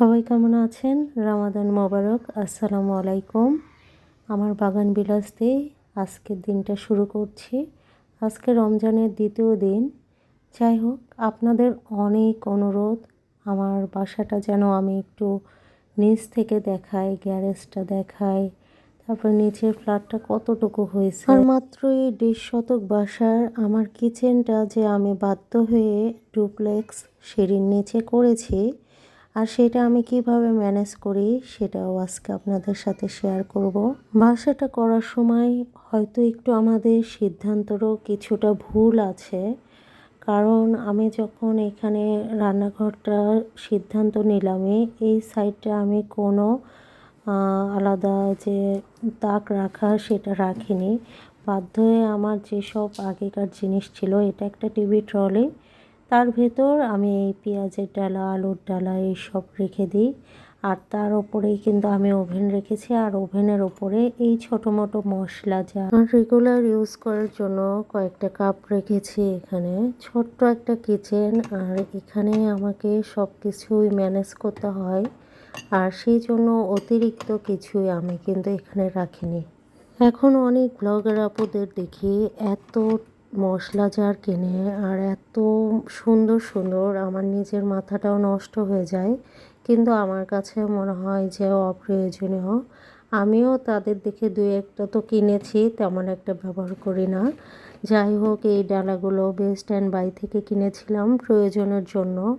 সবাই কেমন আছেন? রামাদান মোবারক, আসসালামু আলাইকুম। আমার বাগান বিলাস দিয়ে আজকের দিনটা শুরু করছি। আজকে রমজানের দ্বিতীয় দিন। যাই হোক, আপনাদের অনেক অনুরোধ। আমার বাসাটা যেন আমি একটু নিচ থেকে দেখাই, গ্যারেজটা দেখাই। তারপর নিচের ফ্ল্যাটটা কতটুকু হয়েছে? আর মাত্র এই দেড় শতক বাসার আমার কিচেনটা যে আমি বাধ্য হয়ে ডুপ্লেক্স সিঁড়ির নিচে করেছি আর সেটা আমি কীভাবে ম্যানেজ করি, সেটাও আজকে আপনাদের সাথে শেয়ার করব। বাসাটা করার সময় হয়তো একটু আমাদের সিদ্ধান্তরও কিছুটা ভুল আছে। কারণ আমি যখন এখানে রান্নাঘরটার সিদ্ধান্ত নিলামই, এই সাইডটা আমি কোনো আলাদা যে তাক রাখা সেটা রাখিনি। বাধ্য হয়ে আমার যেসব আগেকার জিনিস ছিল, এটা একটা টিভি ট্রলি তার ভেতর আমি এই পেঁয়াজের ডালা, আলুর ডালা এইসব রেখে দিই। আর তার ওপরেই কিন্তু আমি ওভেন রেখেছি। আর ওভেনের ওপরে এই ছোটো মোটো মশলা যা রেগুলার ইউজ করার জন্য কয়েকটা কাপ রেখেছি এখানে। ছোট্ট একটা কিচেন। আর এখানে আমাকে সব কিছুই ম্যানেজ করতে হয়। আর সেই জন্য অতিরিক্ত কিছুই আমি কিন্তু এখানে রাখিনি। এখন অনেক ব্লগার আপুদের দেখি এত মশলা জার কিনে আর এত সুন্দর সুন্দর। আমার নিজের মাথাটাও নষ্ট হয়ে যায়। কিন্তু আমার কাছে মনে হয় যে অপ্রয়োজনীয়। আমিও তাদের দেখে দু একটা তো কিনেছি, তেমন একটা ব্যবহার করি না। যাই হোক, এই ডালাগুলো বেস্ট অ্যান্ড বাই থেকে কিনেছিলাম প্রয়োজনের জন্য।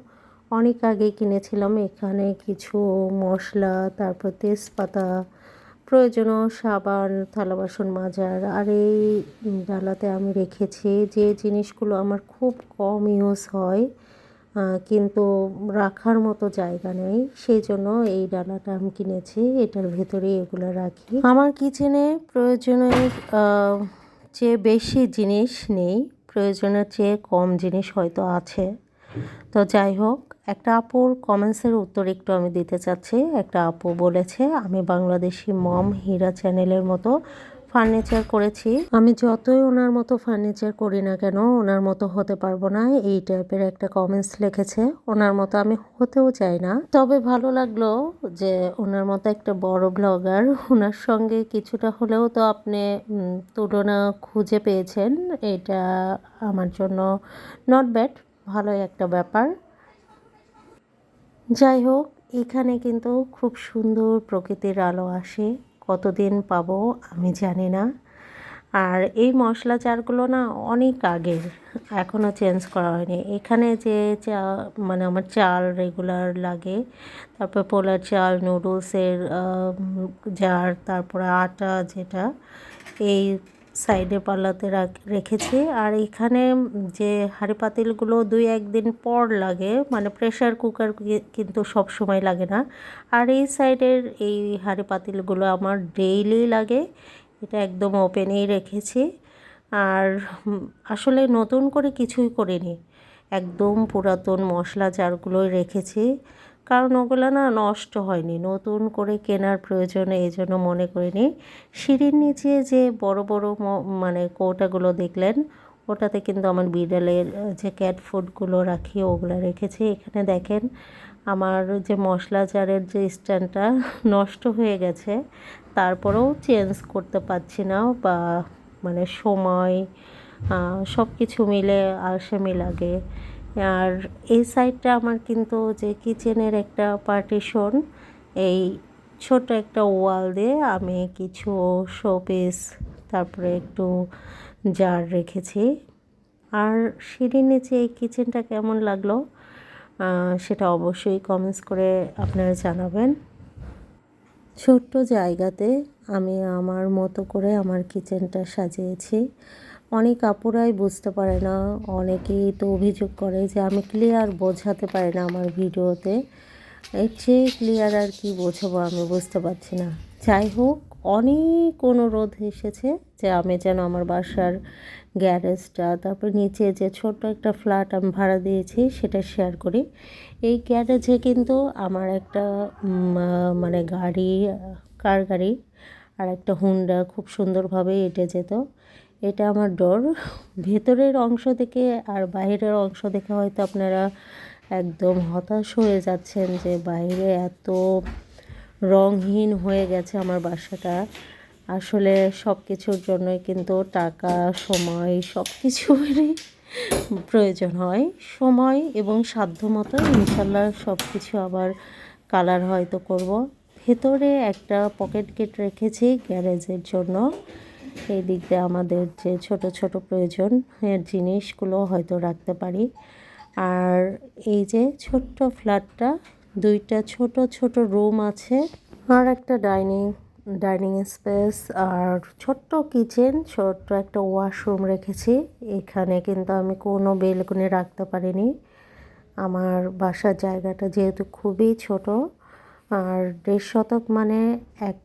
অনেক আগে কিনেছিলাম। এখানে কিছু মশলা, তারপর তেজপাতা প্রয়োজনীয় সাবান, থালা বাসন মাজার, আর এই ডালাতে আমি রেখেছি যে জিনিসগুলো আমার খুব কম ইউজ হয় কিন্তু রাখার মতো জায়গা নেই, সেই জন্য এই ডালাটা আমি কিনেছি, এটার ভেতরে এগুলো রাখি। আমার কিচেনে প্রয়োজনের চেয়ে বেশি জিনিস নেই, প্রয়োজনের চেয়ে কম জিনিস হয়তো আছে। তো যাই হোক, একটা আপুর কমেন্টসের উত্তর একটু আমি দিতে চাচ্ছি। একটা আপু বলেছে, আমি বাংলাদেশি মম হীরা চ্যানেলের মতো ফার্নিচার করেছি। আমি যতই ওনার মতো ফার্নিচার করি না কেন, ওনার মতো হতে পারব না। এই টাইপের একটা কমেন্টস লিখেছে। ওনার মতো আমি হতেও চাই না। তবে ভালো লাগল যে ওনার মতো একটা বড় ব্লগার ওনার সঙ্গে কিছুটা হলেও তো আপনি তুলনা খুঁজে পেয়েছেন। এটা আমার জন্য নট ব্যাড ভালোই একটা ব্যাপার। যাই হোক, এখানে কিন্তু খুব সুন্দর প্রকৃতির আলো আসে। কতদিন পাবো আমি জানি না। আর এই মশলা চারগুলো না অনেক আগের এখনও চেঞ্জ করা হয়নি। এখানে যে চা মানে আমার চাল রেগুলার লাগে, তারপর পোলার চাল নুডলসের জার তারপরে আটা যেটা, এই সাইডে পাল্লাতে রেখেছি। আর এখানে যে হাঁড়ি পাতিলগুলো দুই একদিন পর লাগে মানে প্রেশার কুকার কিন্তু সব সময় লাগে না। আর এই সাইডের এই হাঁড়ি পাতিলগুলো আমার ডেইলি লাগে। এটা একদম ওপেনেই রেখেছি। আর আসলে নতুন করে কিছুই করিনি। একদম পুরাতন মশলা জারগুলোই রেখেছি। কারণ ওগুলো না নষ্ট হয়নি। নতুন করে কেনার প্রয়োজনে এই জন্য মনে করিনি। সিঁড়ির নিচে যে বড় বড় মানে কৌটাগুলো দেখলেন, ওটাতে কিন্তু আমার বিড়ালের যে ক্যাট ফুডগুলো রাখি, ওগুলো রেখেছি। এখানে দেখেন, আমার যে মশলা জারের যে স্ট্যান্ডটা নষ্ট হয়ে গেছে, তারপরেও চেঞ্জ করতে পারছি না বা মানে সময় সব কিছু মিলে আলসেমি লাগে আর এই সাইডটা আমার কিন্তু যে কিচেনের একটা পার্টিশন এই ছোট একটা ওয়াল দিয়ে আমি কিছু শোপিস তারপরে একটু জার রেখেছি। আর সিঁড়ির নিচে এই কিচেনটা কেমন লাগল সেটা অবশ্যই কমেন্টস করে আপনারা জানাবেন। ছোট্ট জায়গাতে আমি আমার মতো করে আমার কিচেনটা সাজিয়েছি। অনেক আপুরাই বুঝতে পারে না, অনেকেই তো অভিযোগ করে যে আমি ক্লিয়ার বোঝাতে পারি না আমার ভিডিওতে। এর চেয়ে ক্লিয়ার আর কি বোঝাবো আমি বুঝতে পারছি না। যাই হোক, অনেক অনুরোধ এসেছে যে আমি যেন আমার বাসার গ্যারেজটা, তারপর নিচে যে ছোট্ট একটা ফ্ল্যাট আমি ভাড়া দিয়েছি সেটা শেয়ার করি। এই গ্যারেজে কিন্তু আমার একটা মানে গাড়ি, কার গাড়ি আর একটা হুন্ডা খুব সুন্দরভাবে এঁটে যেত। এটা আমার ডোর। ভেতরের অংশ থেকে আর বাইরের অংশ দেখে হয়তো আপনারা একদম হতাশ হয়ে যাচ্ছেন যে বাইরে এত রংহীন হয়ে গেছে আমার বাসাটা। আসলে সব কিছুর জন্যই কিন্তু টাকা, সময় সব কিছুরই প্রয়োজন হয়। সময় এবং সাধ্য মতো ইনশাল্লাহ সব কিছু আবার কালার হয়তো করব। ভেতরে একটা পকেট গেট রেখেছি গ্যারেজের জন্য। এই দিক দিয়ে আমাদের যে ছোট ছোট প্রয়োজন এর জিনিসগুলো হয়তো রাখতে পারি। আর এই যে ছোট্ট ফ্ল্যাটটা, দুইটা ছোট ছোট রুম আছে আর একটা ডাইনিং ডাইনিং স্পেস আর ছোট্ট কিচেন, ছোট্ট একটা ওয়াশরুম রেখেছি। এখানে কিন্তু আমি কোনো বেলকুনি রাখতে পারিনি। আমার বাসার জায়গাটা যেহেতু খুবই ছোট, আর দেড় শতক মানে এক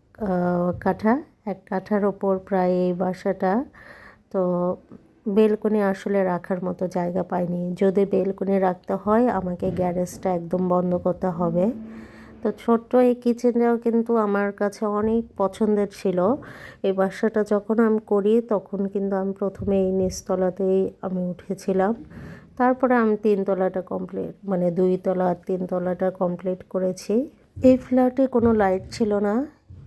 কাঠা। এক কাঠার ওপর প্রায় এই বাসাটা। তো বেলকনি আসলে রাখার মতো জায়গা পাইনি। যদি বেলকনি রাখতে হয়, আমাকে গ্যারেজটা একদম বন্ধ করতে হবে। তো ছোট্ট এই কিচেনটাও কিন্তু আমার কাছে অনেক পছন্দের ছিল। এই বাসাটা যখন আমি করি, তখন কিন্তু আমি প্রথমে এই নিচতলাতেই আমি উঠেছিলাম। তারপরে আমি তিনতলাটা কমপ্লিট মানে দুই তলা আর তিনতলাটা কমপ্লিট করেছি। এই ফ্ল্যাটে কোনো লাইট ছিল না।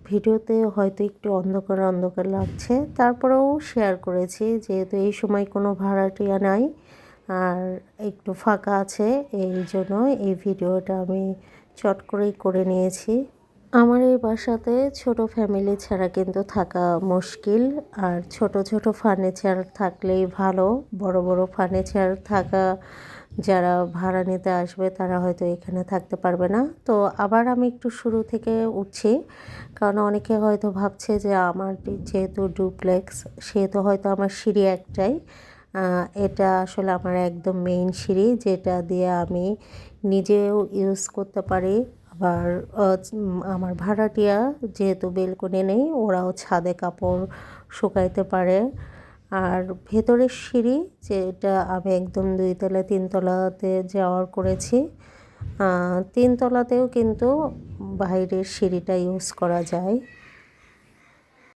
ভিডিওতে হয়তো একটু অন্ধকার অন্ধকার লাগছে। তারপরেও শেয়ার করেছি যেহেতু এই সময় কোনো ভাড়াটিয়া নাই আর একটু ফাঁকা আছে, এই জন্য এই ভিডিওটা আমি চট করেই করে নিয়েছি। আমার এই বাসাতে ছোট ফ্যামিলি ছাড়া কিন্তু থাকা মুশকিল। আর ছোট ছোট ফার্নিচার থাকলেই ভালো। বড় বড় ফার্নিচার থাকা যারা ভাড়া নিতে আসবে তারা হয়তো এখানে থাকতে পারবে না। তো আবার আমি একটু শুরু থেকে উঠছি। কারণ অনেকে হয়তো ভাবছে যে আমার যেহেতু ডুপ্লেক্স সেহেতু হয়তো আমার সিঁড়ি একটাই। এটা আসলে আমার একদম মেইন সিঁড়ি, যেটা দিয়ে আমি নিজেও ইউজ করতে পারি। আবার আমার ভাড়াটিয়া যেহেতু বেলকনি নেই, ওরাও ছাদে কাপড় শুকাইতে পারে। আর ভেতরের সিঁড়ি, যেটা আমি একদম দুই তলা তিনতলাতে যাওয়ার করেছি তিনতলাতেও কিন্তু বাইরের সিঁড়িটা ইউজ করা যায়।